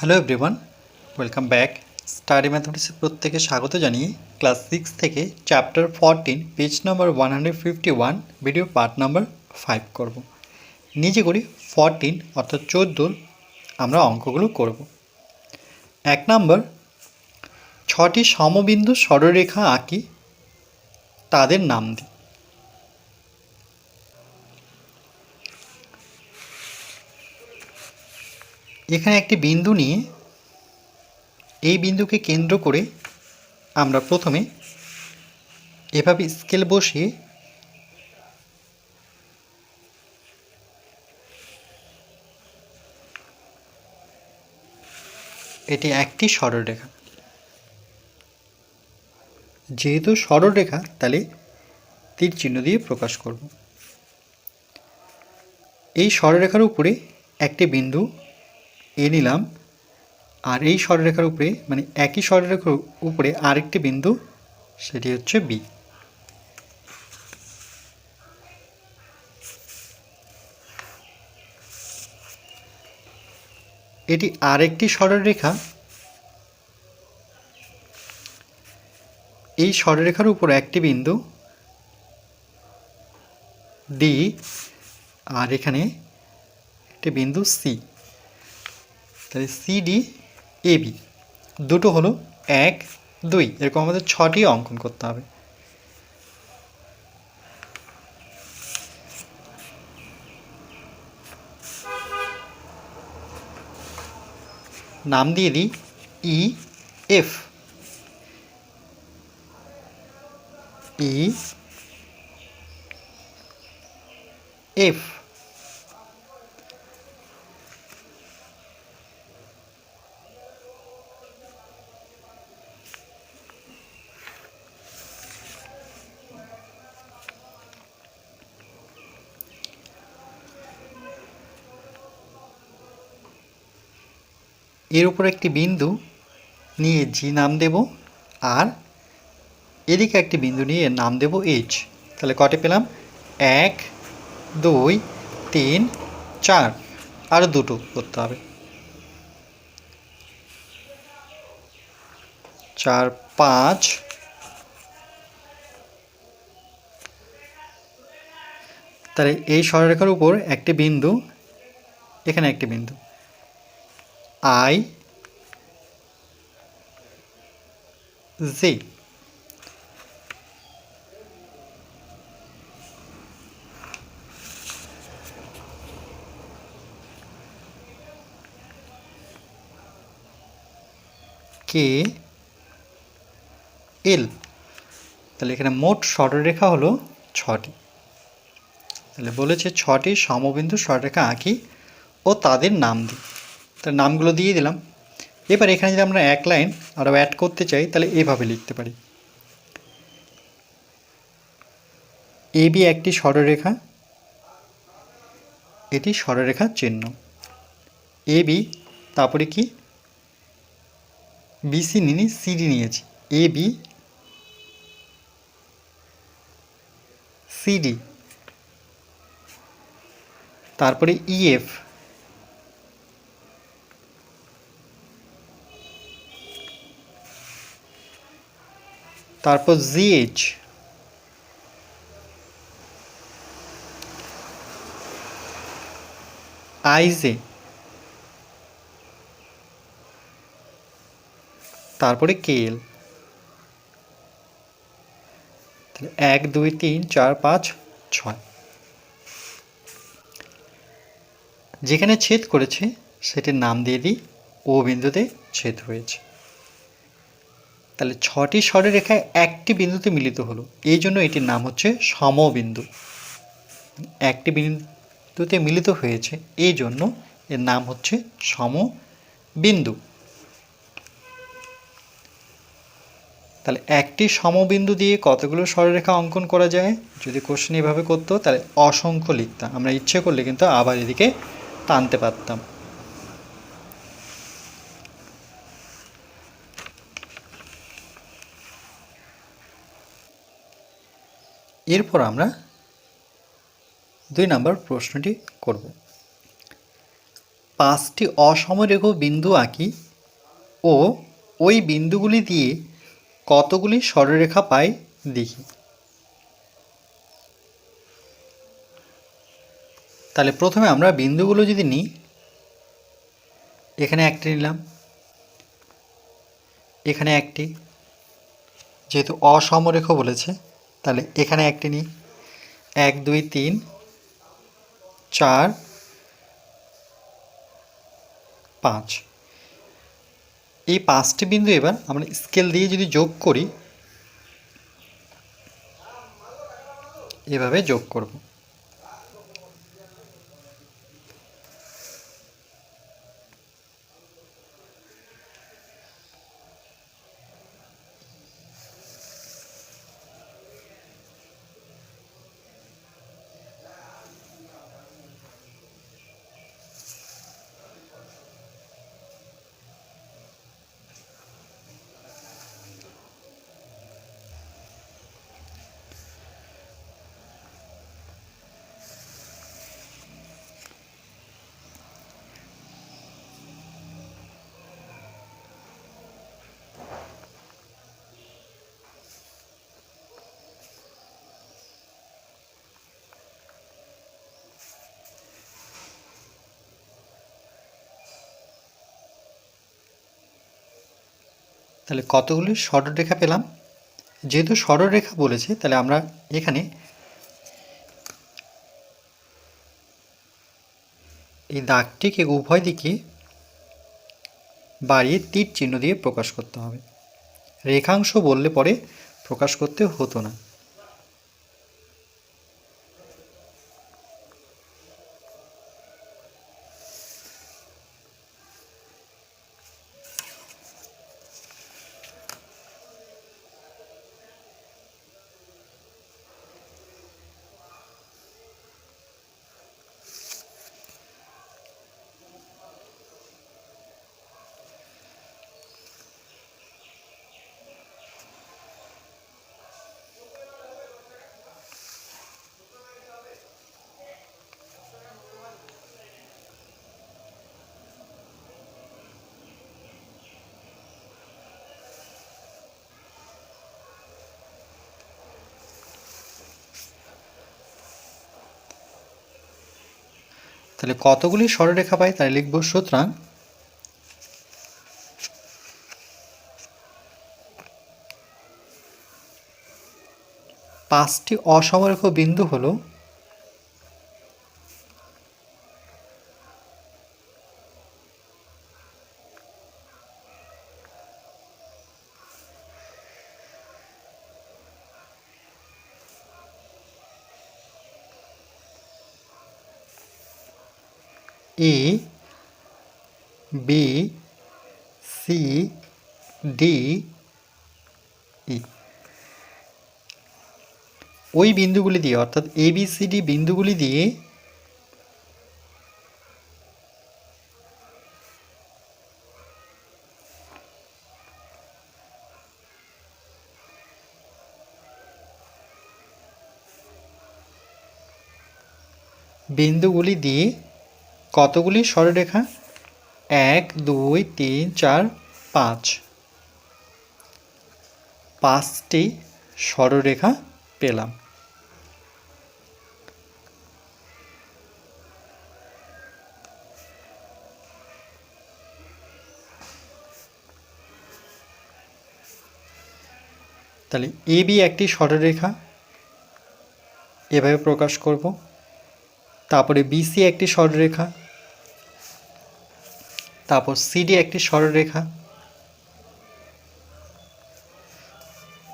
Hello everyone welcome back study ম্যাথমেটিক্সের প্রত্যেকে স্বাগত জানিয়ে ক্লাস সিক্স থেকে chapter fourteen page number one hundred fifty one video part number five করব। নিজে করি ফরটিন অর্থাৎ চোদ্দোর আমরা অঙ্কগুলো করব। এক নম্বর ছটি সমবিন্দু সরলরেখা আঁকি তাদের নাম দিই। এখানে একটি বিন্দু নিয়ে এই বিন্দুকে কেন্দ্র করে আমরা প্রথমে এভাবে স্কেল বসিয়ে এটি একটি সরলরেখা যেহেতু সরলরেখা তাহলে তীর চিহ্ন দিয়ে প্রকাশ করব। এই সরলরেখার উপরে একটি বিন্দু এ নিলাম। আর এই সরলরেখার উপরে মানে একই সরলরেখার উপরে আরেকটি বিন্দু, সেটি হচ্ছে বি এটি আরেকটি সরলরেখা এই সরলরেখার উপর একটি বিন্দু ডি আর এখানে একটি বিন্দু সি তাহলে সিডি এবি দুটো হলো এক, দুই। এরকম আমাদের ছটি অঙ্কন করতে হবে। নাম দিয়ে দিই ই এফ ই এফ এর উপর একটি বিন্দু নিয়ে জি নাম দেব, আর এদিকে একটি বিন্দু নিয়ে নাম দেব এইচ তাহলে কটে পেলাম? এক, দুই, তিন, চার। আরও দুটো করতে হবে। চার, পাঁচ। তাহলে এই সরলরেখার উপর একটি বিন্দু, এখানে একটি বিন্দু। আই জে কে এল তাহলে এখানে মোট সরলরেখা হলো ছটি। তাহলে বলেছে ছটি সমবিন্দু সরলরেখা আঁকি ও তাদের নাম দিই তার নামগুলো দিয়ে দিলাম। এবার এখানে যদি আমরা এক লাইন আরও অ্যাড করতে চাই, তাহলে এভাবে লিখতে পারি। এ বি একটি সরলরেখা, এটি সরলরেখার চিহ্ন। এ বি, তারপরে কি? বিসি নিনি সিডি নিয়েছি। এ বি সিডি তারপরে ইএফ তারপর জিএইচ আইজে তারপরে কেএল এক, দুই, তিন, চার, পাঁচ, ছয়। যেখানে ছেদ করেছে, সেটির নাম দিয়ে দিই, ও বিন্দুতে ছেদ হয়েছে। তাহলে ছটি সরলরেখায় একটি বিন্দুতে মিলিত হলো। এই জন্য এটির নাম হচ্ছে সমবিন্দু। একটি বিন্দুতে মিলিত হয়েছে, এই জন্য এর নাম হচ্ছে সমবিন্দু। তাহলে একটি সমবিন্দু দিয়ে কতগুলো সরলরেখা অঙ্কন করা যায়? যদি কোশ্চেন এভাবে করতো, তাহলে অসংখ্য লিখতাম। আমরা ইচ্ছে করলে কিন্তু আবার এদিকে টানতে পারতাম। এরপর আমরা দুই নম্বর প্রশ্নটি করব। পাঁচটি অসমরেখ বিন্দু আঁকি ও ওই বিন্দুগুলি দিয়ে কতগুলি সরলরেখা পাই দেখি। তাহলে প্রথমে আমরা বিন্দুগুলো যদি নিই, এখানে একটি নিলাম, এখানে একটি, যেহেতু অসমরেখ বলেছে তাহলে এখানে একটি নিই। এক, দুই, তিন, চার, পাঁচ। এই পাঁচটি বিন্দু এবার আমরা স্কেল দিয়ে যদি যোগ করি, এভাবে যোগ করব। তাহলে কতগুলি সরলরেখা পেলাম? যেহেতু সরলরেখা বলেছে, তাহলে আমরা এখানে এই দাগটিকে উভয় দিকে বাড়িয়ে তীর চিহ্ন দিয়ে প্রকাশ করতে হবে। রেখাংশ বললে পরে প্রকাশ করতে হতো না। তাহলে কতগুলি সরলরেখা পাই? তাই লিখব সুতরাং পাঁচটি অসমরেখ বিন্দু হলো E B C D E ওই বিন্দুগুলি দিয়ে, অর্থাৎ এ বি সি ডি বিন্দুগুলি দিয়ে বিন্দুগুলি দিয়ে কতগুলি সরলরেখা এক, দুই, তিন, চার, পাঁচ। পাঁচটি সরলরেখা পেলাম। তাহলে এ বি একটি সরলরেখা এভাবে প্রকাশ করব। তারপরে বিসি একটি সরলরেখা। তারপর সিডি একটি সরলরেখা।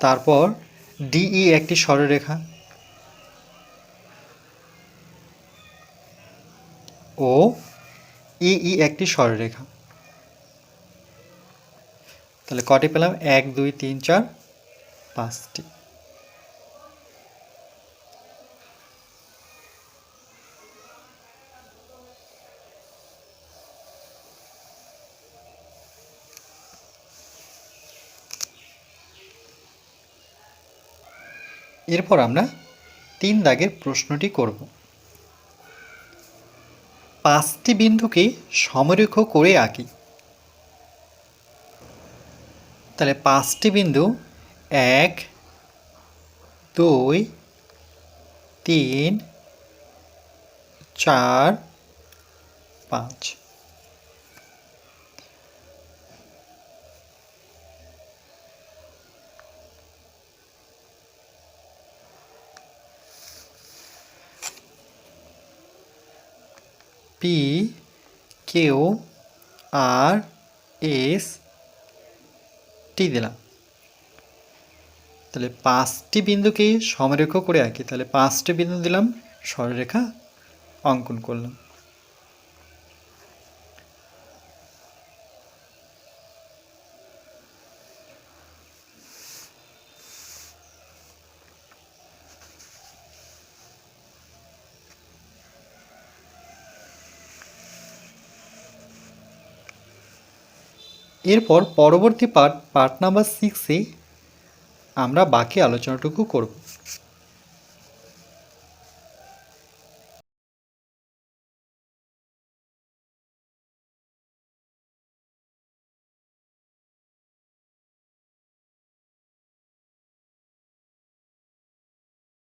তারপর ডিই একটি সরলরেখা। ও ইই একটি সরলরেখা। তাহলে কটি পেলাম? এক, দুই, তিন, চার, পাঁচটি। এরপর আমরা তিন দাগের প্রশ্নটি করব। পাঁচটি বিন্দুকে সমরেখ করে আঁকি। তাহলে পাঁচটি বিন্দু এক, দুই, তিন, চার, পাঁচ। পি কেউ আর এস টি দিলাম। তাহলে পাঁচটি বিন্দুকে সমরেখ করে আঁকি। তাহলে পাঁচটি বিন্দু দিলাম, সরলরেখা অঙ্কন করলাম। এরপর পরবর্তী পার্ট পার্ট নাম্বার সিক্সে আমরা বাকি আলোচনাটুকু করব।